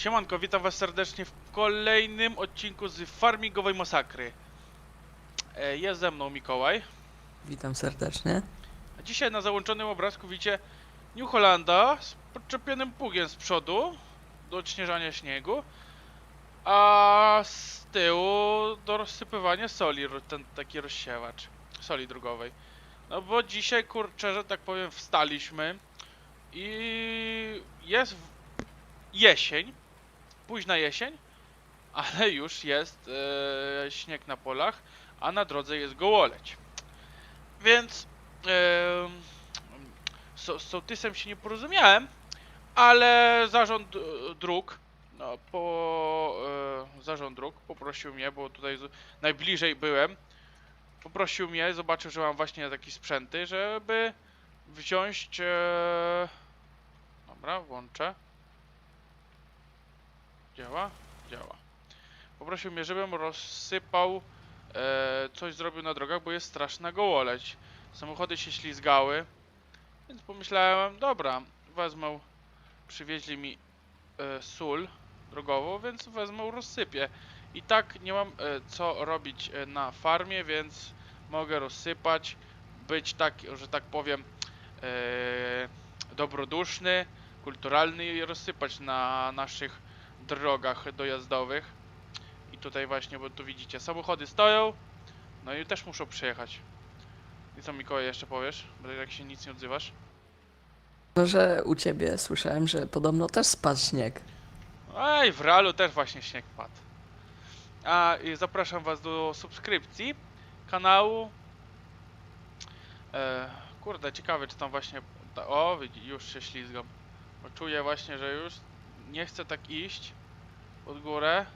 Siemanko, witam was serdecznie w kolejnym odcinku z Farmingowej Masakry. E, Jest ze mną Mikołaj. Witam serdecznie. A dzisiaj na załączonym obrazku widzicie New Hollanda z podczepionym pługiem z przodu do odśnieżania śniegu, a z tyłu do rozsypywania soli, ten taki rozsiewacz soli drogowej. No bo dzisiaj kurczę, że tak powiem wstaliśmy i jest jesień, późna jesień, ale już jest e, śnieg na polach, a na drodze jest gołoleć. Więc em, z, z sołtysem się nie porozumiałem, ale zarząd e, dróg, no, po, e, zarząd dróg poprosił mnie, bo tutaj z, najbliżej byłem, poprosił mnie, zobaczył, że mam właśnie takie sprzęty, żeby wziąć, e, dobra, włączę, działa? Działa. Poprosił mnie, żebym rozsypał, e, coś zrobił na drogach, bo jest straszna gołoleć. Samochody się ślizgały, więc pomyślałem, dobra, wezmę, przywieźli mi e, sól drogową, więc wezmę, rozsypię. I tak nie mam e, co robić e, na farmie, więc mogę rozsypać, być tak, że tak powiem, e, dobroduszny, kulturalny i rozsypać na naszych drogach dojazdowych. I tutaj właśnie, bo tu widzicie, samochody stoją, no i też muszą przyjechać. I co Mikołaj jeszcze powiesz? Bo jak się nic nie odzywasz. No, że u ciebie słyszałem, że podobno też spadł śnieg. Ej, w realu też właśnie śnieg padł. A i zapraszam was do subskrypcji kanału. E, kurde, ciekawe czy tam właśnie... O, już się ślizgam. Bo czuję właśnie, że już nie chcę tak iść pod górę.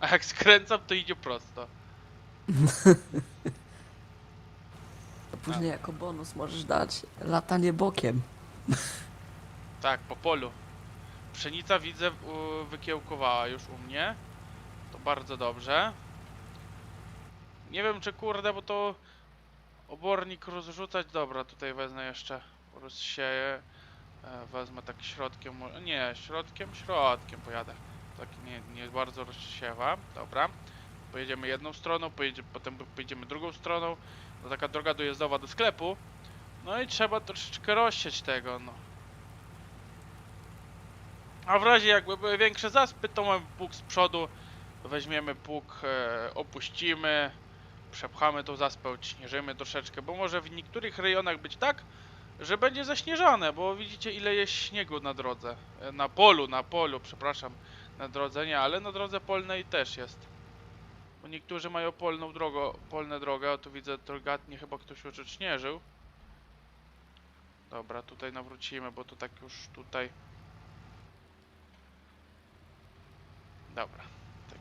A jak skręcam, to idzie prosto. To później jako bonus możesz dać latanie bokiem. Tak, po polu. Pszenica widzę u, wykiełkowała już u mnie. To bardzo dobrze. Nie wiem czy kurde, bo to obornik rozrzucać. Dobra, tutaj wezmę jeszcze, rozsieję. E, Wezmę tak środkiem, mo- nie, środkiem, środkiem pojadę. Tak nie, nie bardzo rozsiewa. Dobra. Pojedziemy jedną stroną, pojedzie, potem pojedziemy drugą stroną. To taka droga dojazdowa do sklepu. No i trzeba troszeczkę rozsieć tego, no. A w razie jakby były większe zaspy, to mamy pług z przodu, weźmiemy pług, e, opuścimy, przepchamy tą zaspę, odśnieżymy troszeczkę, bo może w niektórych rejonach być tak, że będzie zaśnieżone, bo widzicie ile jest śniegu na drodze, e, na polu, na polu, przepraszam, na drodze nie, ale na drodze polnej też jest. Bo niektórzy mają polną drogę, polne drogę, a tu widzę delikatnie chyba ktoś już odśnieżył. Dobra, tutaj nawrócimy, bo to tak już tutaj Dobra. Tak.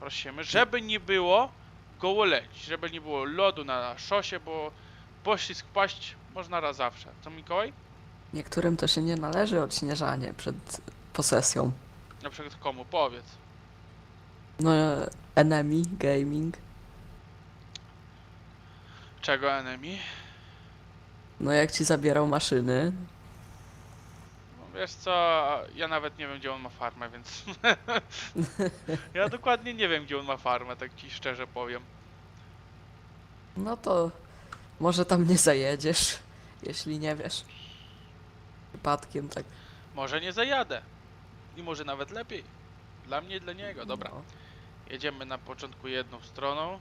Prosimy, żeby nie było gołoleci, żeby nie było lodu na szosie, bo poślizg paść można raz zawsze. Co Mikołaj? Niektórym to się nie należy odśnieżanie przed posesją. Na przykład komu? Powiedz. No, enemy, gaming. Czego enemy? No jak ci zabierał maszyny, No wiesz co, ja nawet nie wiem gdzie on ma farmę, więc... ja dokładnie nie wiem gdzie on ma farmę, tak ci szczerze powiem. no to może tam nie zajedziesz, jeśli nie wiesz. Przypadkiem tak. Może nie zajadę. I może nawet lepiej. Dla mnie i dla niego. Dobra. No. Jedziemy na początku jedną stroną.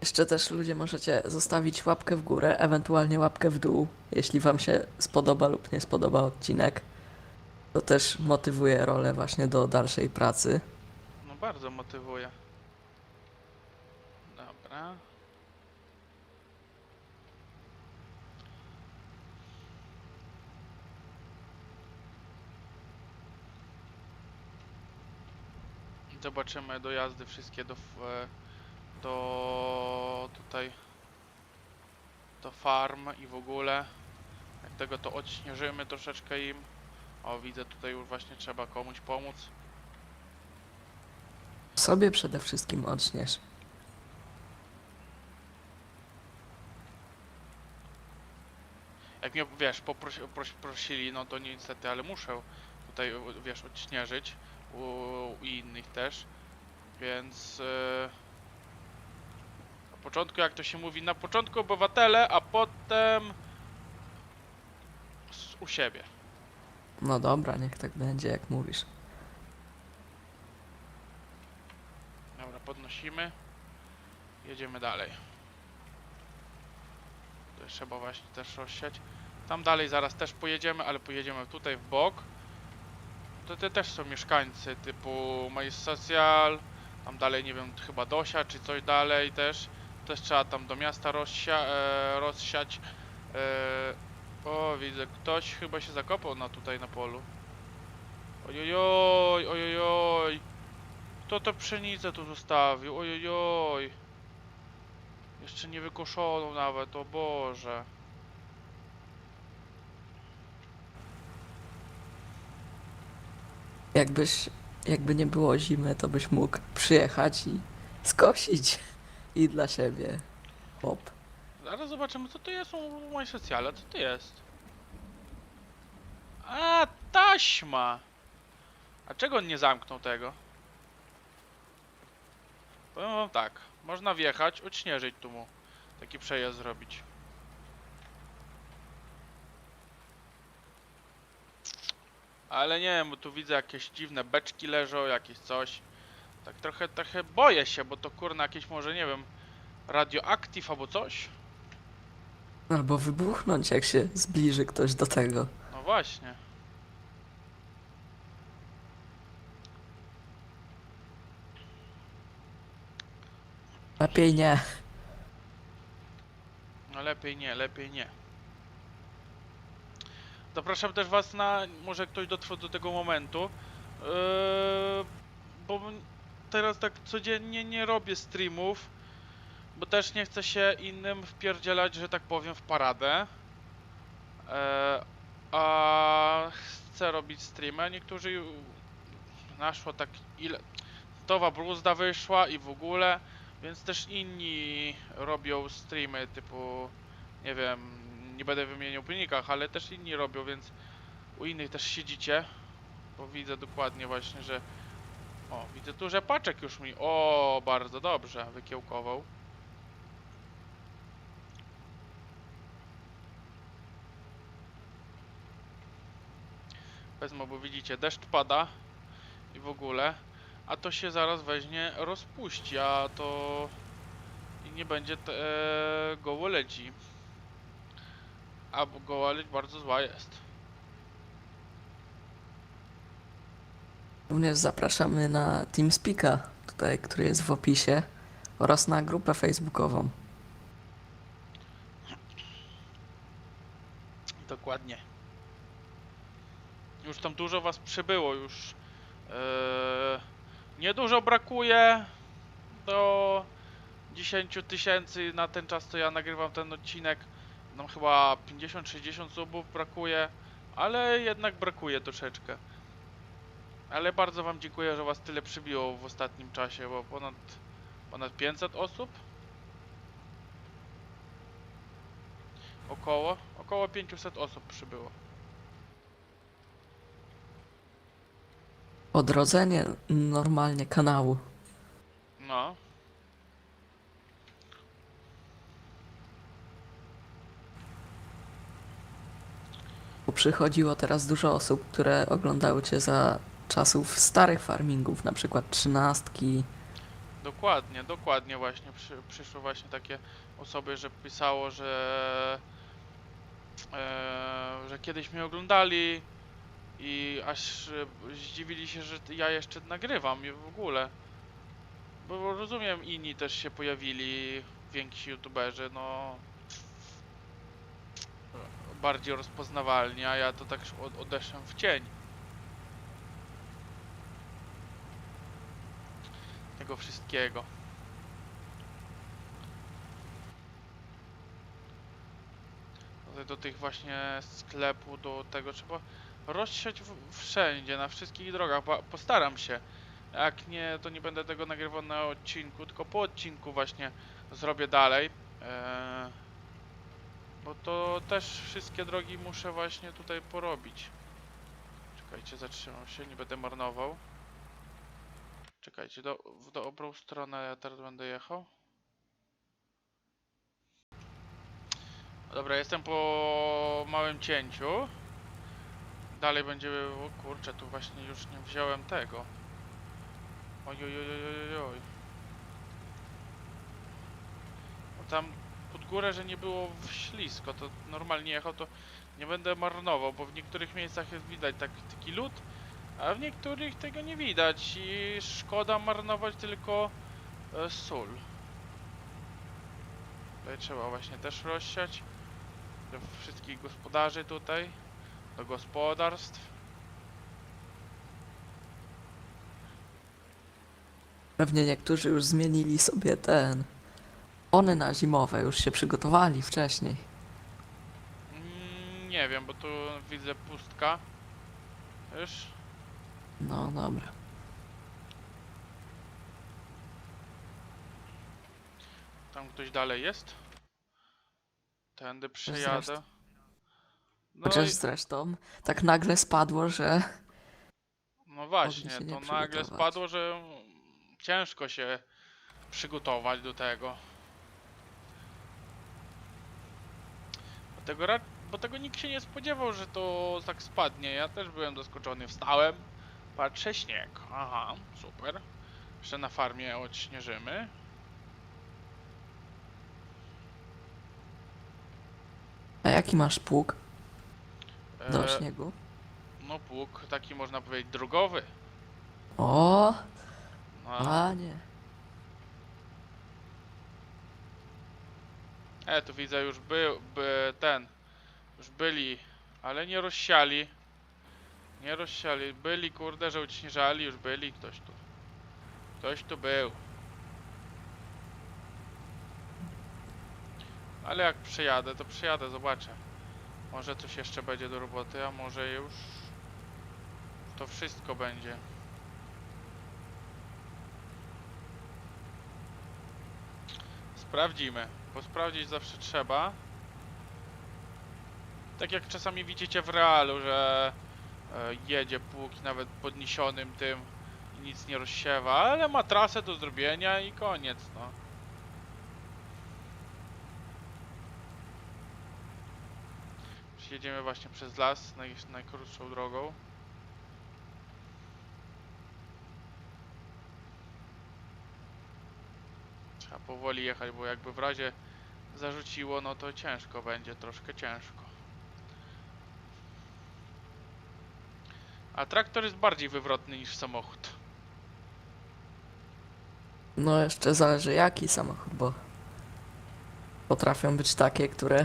Jeszcze też ludzie możecie zostawić łapkę w górę, ewentualnie łapkę w dół, jeśli wam się spodoba lub nie spodoba odcinek. To też motywuje rolę właśnie do dalszej pracy. No bardzo motywuje. Dobra. Zobaczymy dojazdy wszystkie do, e, do tutaj do farm i w ogóle. Jak tego to odśnieżymy troszeczkę im. O widzę tutaj już właśnie trzeba komuś pomóc. Sobie przede wszystkim odśniesz. Jak mnie, wiesz, poprosi, pros, prosili, no to niestety, ale muszę tutaj, wiesz, odśnieżyć u, u innych też, więc e, na początku, jak to się mówi, na początku obywatele, a potem s- u siebie. No dobra, niech tak będzie, jak mówisz. Dobra, podnosimy. Jedziemy dalej. To trzeba właśnie też rozsiać. Tam dalej zaraz też pojedziemy, ale pojedziemy tutaj w bok. To te też są mieszkańcy typu Majs Social. Tam dalej nie wiem, chyba Dosia czy coś dalej też. Też trzeba tam do miasta rozsia e, rozsiać. E, o, widzę, ktoś chyba się zakopał na tutaj na polu. Ojojoj, ojojoj. Kto to pszenicę tu zostawił? Ojojoj. Jeszcze nie wykoszoną nawet, o Boże. Jakbyś, jakby nie było zimy, to byś mógł przyjechać i skosić. I dla siebie. Hop. Zaraz zobaczymy co to jest u mojej socjale, co to jest? A, taśma! A czego on nie zamknął tego? Powiem wam tak, można wjechać, odśnieżyć tu mu. Taki przejazd zrobić. Ale nie wiem, bo tu widzę jakieś dziwne beczki leżą, jakieś coś. Tak trochę, trochę boję się, bo to kurna jakieś może, nie wiem, radioaktyw albo coś? Albo wybuchnąć, jak się zbliży ktoś do tego. No właśnie. Lepiej nie. No lepiej nie, lepiej nie. Zapraszam też was na, może ktoś dotrwał do tego momentu, yy, bo teraz tak codziennie nie robię streamów, bo też nie chcę się innym wpierdzielać, że tak powiem, w paradę. E, a chcę robić streamy, niektórzy naszło tak ile, towa bruzda wyszła i w ogóle, więc też inni robią streamy typu, nie wiem, nie będę wymieniał w wynikach, ale też inni robią, więc u innych też siedzicie, bo widzę dokładnie właśnie, że o, widzę tu, że paczek już mi, o, bardzo dobrze, wykiełkował. Wezmę, bo widzicie, deszcz pada i w ogóle, a to się zaraz weźmie, rozpuści, a to i nie będzie te, e, gołoleci. A bo gołoleć bardzo zła jest. Również zapraszamy na TeamSpeaka, tutaj, który jest w opisie, oraz na grupę facebookową. Dokładnie. Już tam dużo was przybyło, już e, niedużo brakuje do 10 tysięcy na ten czas, co ja nagrywam ten odcinek. Nam chyba 50-60 subów brakuje, ale jednak brakuje troszeczkę. Ale bardzo wam dziękuję, że was tyle przybiło w ostatnim czasie, bo ponad, ponad 500 osób. Około, około 500 osób przybyło. Odrodzenie normalnie kanału. No. Przychodziło teraz dużo osób, które oglądały cię za czasów starych farmingów, na przykład trzynastki. Dokładnie, dokładnie właśnie przy, przyszły właśnie takie osoby, że pisało, że e, że kiedyś mnie oglądali i aż e, zdziwili się, że ja jeszcze nagrywam i w ogóle. Bo rozumiem, inni też się pojawili, więksi youtuberzy, no bardziej rozpoznawalni, a ja to tak od- odeszłem w cień. Tego wszystkiego. Do tych właśnie sklepu, do tego trzeba rozsiać wszędzie, na wszystkich drogach. Postaram się. Jak nie, to nie będę tego nagrywał na odcinku, tylko po odcinku właśnie zrobię dalej. Eee, Bo to też wszystkie drogi muszę właśnie tutaj porobić. Czekajcie, zatrzymam się, nie będę marnował. Czekajcie, do, w dobrą stronę ja teraz będę jechał. Dobra, jestem po małym cięciu. Dalej będzie... O kurczę, tu właśnie już nie wziąłem tego. Oj, oj, oj, oj, oj, oj. Bo tam pod górę, że nie było ślisko, to normalnie jechał, to nie będę marnował, bo w niektórych miejscach jest widać tak, taki lód, a w niektórych tego nie widać i szkoda marnować tylko e, sól. Tutaj trzeba właśnie też rozsiać do wszystkich gospodarzy tutaj, do gospodarstw. Pewnie niektórzy już zmienili sobie ten. One na zimowe już się przygotowali wcześniej. Mm, nie wiem, bo tu widzę pustka. Już. No dobra. Tam ktoś dalej jest? Tędy przejadę. No, Chociaż i, zresztą tak nagle spadło, że no właśnie, się nie to nagle przygotować. spadło, że ciężko się przygotować do tego. Bo tego, ra- bo tego nikt się nie spodziewał, że to tak spadnie. Ja też byłem zaskoczony. Wstałem, patrzę śnieg. Aha, super. Jeszcze na farmie odśnieżymy. A jaki masz pług do E, śniegu? No pług taki można powiedzieć drogowy. O, No, panie. E, tu widzę już był, by, ten, już byli, ale nie rozsiali. Nie rozsiali, byli kurde, że odśnieżali, już byli, ktoś tu. Ktoś tu był. Ale jak przyjadę, to przyjadę, zobaczę. Może coś jeszcze będzie do roboty, a może już to wszystko będzie. Sprawdzimy, bo sprawdzić zawsze trzeba. Tak jak czasami widzicie w realu, że e, jedzie pług nawet podniesionym tym i nic nie rozsiewa, ale ma trasę do zrobienia i koniec, no. Jedziemy właśnie przez las, naj, najkrótszą drogą. Powoli jechać, bo jakby w razie zarzuciło, no to ciężko będzie, troszkę ciężko. A traktor jest bardziej wywrotny niż samochód. No jeszcze zależy jaki samochód, bo potrafią być takie, które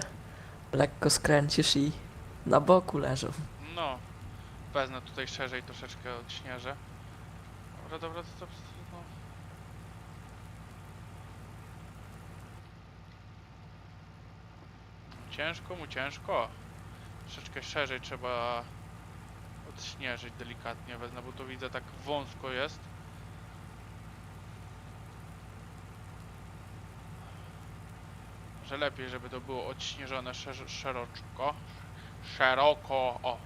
lekko skręcisz i na boku leżą. No, wezmę tutaj szerzej troszeczkę odśnieżę. Dobra, dobra, to, to, to no. Ciężko mu, ciężko. Troszeczkę szerzej trzeba odśnieżyć delikatnie wezmę, bo tu widzę tak wąsko jest. Że lepiej, żeby to było odśnieżone szer szeroczko. Szeroko, o.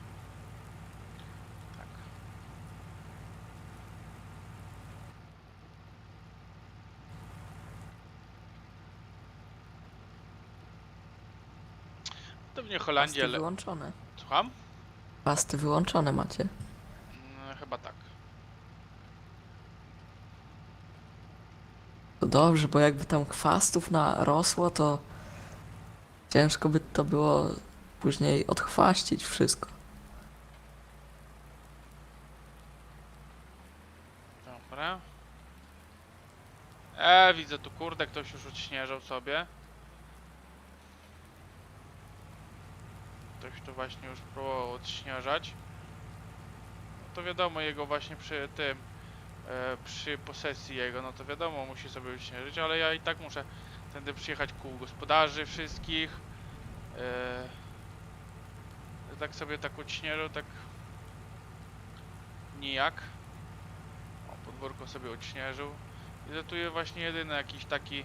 Tak. To w nie Holandii, Pasty ale... wyłączone. Słucham? Pasty wyłączone macie. Mm, chyba tak. To dobrze, bo jakby tam chwastów narosło, to ciężko by to było później odchwaścić wszystko. Dobra. E, widzę tu kurde, ktoś już odśnieżał sobie. Ktoś tu właśnie już próbował odśnieżać. No to wiadomo, jego właśnie przy tym, e, przy posesji jego, no to wiadomo, musi sobie odśnieżyć, ale ja i tak muszę tędy przyjechać kół gospodarzy wszystkich. E, tak sobie tak odśnieżył, tak nijak. O, podwórko sobie odśnieżył. I że tu jest właśnie jedyny jakiś taki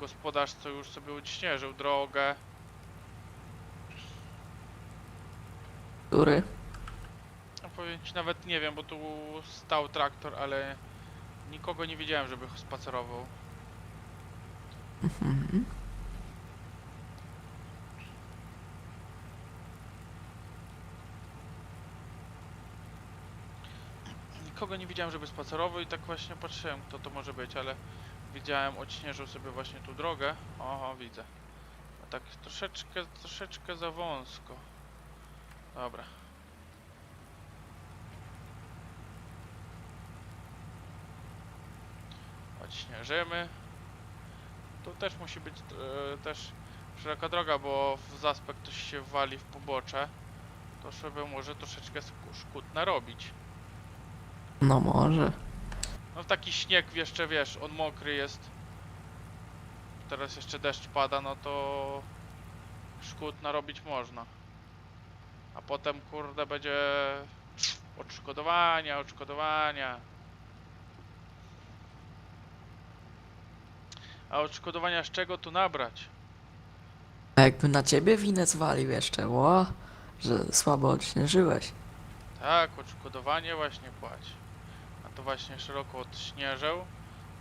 gospodarz, co już sobie odśnieżył drogę. Który? No powiem ci nawet nie wiem, bo tu stał traktor, ale nikogo nie widziałem, żeby spacerował. Mhm. Nikogo nie widziałem, żeby spacerował i tak właśnie patrzyłem, kto to może być, ale widziałem, odśnieżył sobie właśnie tu drogę. Oho, widzę. A tak troszeczkę, troszeczkę za wąsko. Dobra. Odśnieżymy. Tu też musi być e, też szeroka droga, bo w zaspek ktoś się wali w pobocze. To żeby może troszeczkę szkód narobić. No może. No taki śnieg jeszcze wiesz, on mokry jest. Teraz jeszcze deszcz pada, no to szkód narobić można. A potem kurde będzie odszkodowania, odszkodowania. A odszkodowania z czego tu nabrać? A jakby na ciebie winę zwalił jeszcze, ło, że słabo odśnieżyłeś. Tak, odszkodowanie właśnie płać. A to właśnie szeroko odśnieżył.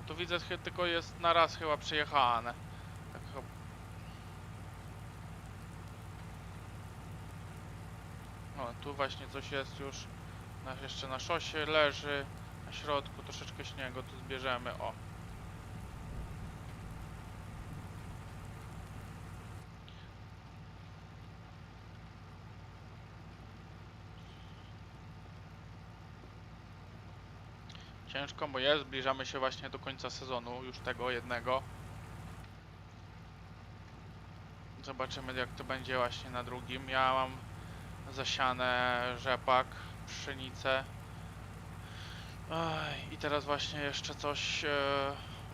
Tu widzę chy- tylko jest na raz chyba przejechane. Tak chyba. No, tu właśnie coś jest już. Na, jeszcze na szosie leży. Na środku troszeczkę śniegu tu zbierzemy. O. Ciężko, bo jest, zbliżamy się właśnie do końca sezonu, już tego jednego. Zobaczymy jak to będzie właśnie na drugim. Ja mam zasiane rzepak, pszenicę. I teraz właśnie jeszcze coś e,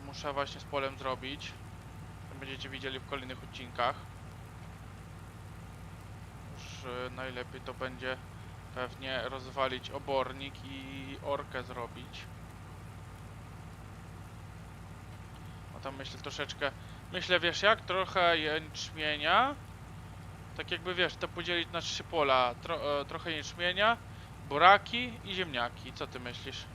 muszę właśnie z polem zrobić. Będziecie widzieli w kolejnych odcinkach. Już e, najlepiej to będzie pewnie rozwalić obornik i orkę zrobić. No tam myślę troszeczkę. Myślę wiesz jak? Trochę jęczmienia. Tak jakby wiesz, to podzielić na trzy pola. Tro, e, trochę jęczmienia, buraki i ziemniaki. Co ty myślisz?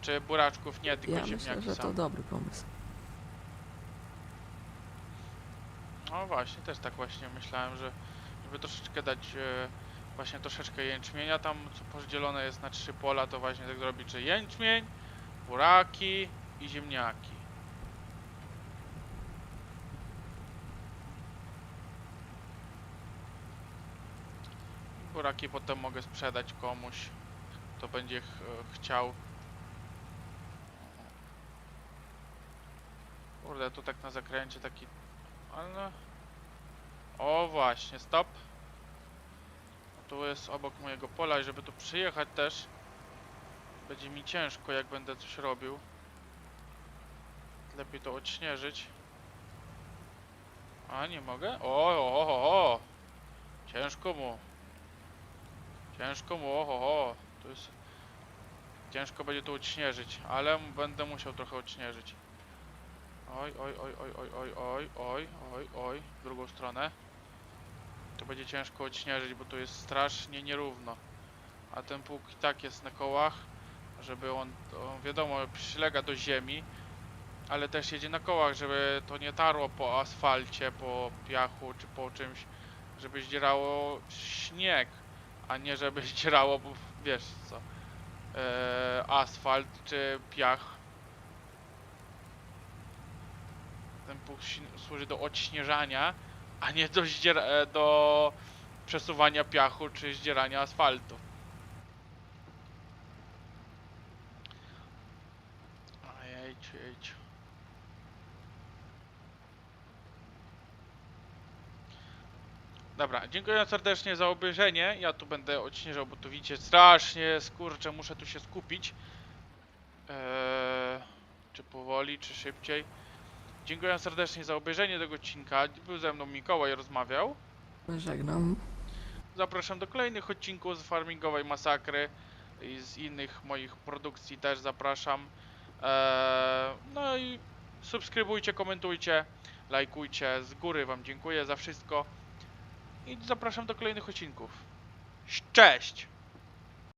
Czy buraczków nie, tylko Ja ziemniaki myślę, że to same? dobry pomysł. No właśnie, też tak właśnie myślałem, że żeby troszeczkę dać e, właśnie troszeczkę jęczmienia tam, co podzielone jest na trzy pola, to właśnie tak zrobić, że jęczmień, buraki i ziemniaki. Buraki potem mogę sprzedać komuś, kto będzie ch chciał. Kurde, tu tak na zakręcie taki ale... O właśnie, stop. Tu jest obok mojego pola i żeby tu przyjechać też będzie mi ciężko jak będę coś robił. Lepiej to odśnieżyć. A nie mogę? O, o, o, o. Ciężko mu. Ciężko mu, o, o, o. Tu jest... Ciężko będzie to odśnieżyć, ale będę musiał trochę odśnieżyć. Oj, oj, oj, oj, oj, oj, oj, oj, oj, oj, w drugą stronę. To będzie ciężko odśnieżyć, bo tu jest strasznie nierówno. A ten pług i tak jest na kołach, żeby on, on wiadomo, przylega do ziemi, ale też jedzie na kołach, żeby to nie tarło po asfalcie, po piachu czy po czymś, żeby zdzierało śnieg, a nie żeby zdzierało, bo wiesz co, e, asfalt czy piach ten si- służy do odśnieżania, a nie do, e, do przesuwania piachu czy zdzierania asfaltu. Dobra, dziękuję serdecznie za obejrzenie. Ja tu będę odśnieżał, bo tu widzicie strasznie skurczę, muszę tu się skupić. Eee, czy powoli, czy szybciej. Dziękuję serdecznie za obejrzenie tego odcinka. Był ze mną Mikołaj, rozmawiał. Żegnam. Zapraszam do kolejnych odcinków z Farmingowej Masakry i z innych moich produkcji też zapraszam. Eee, no i subskrybujcie, komentujcie, lajkujcie. Z góry Wam dziękuję za wszystko. I zapraszam do kolejnych odcinków. Cześć!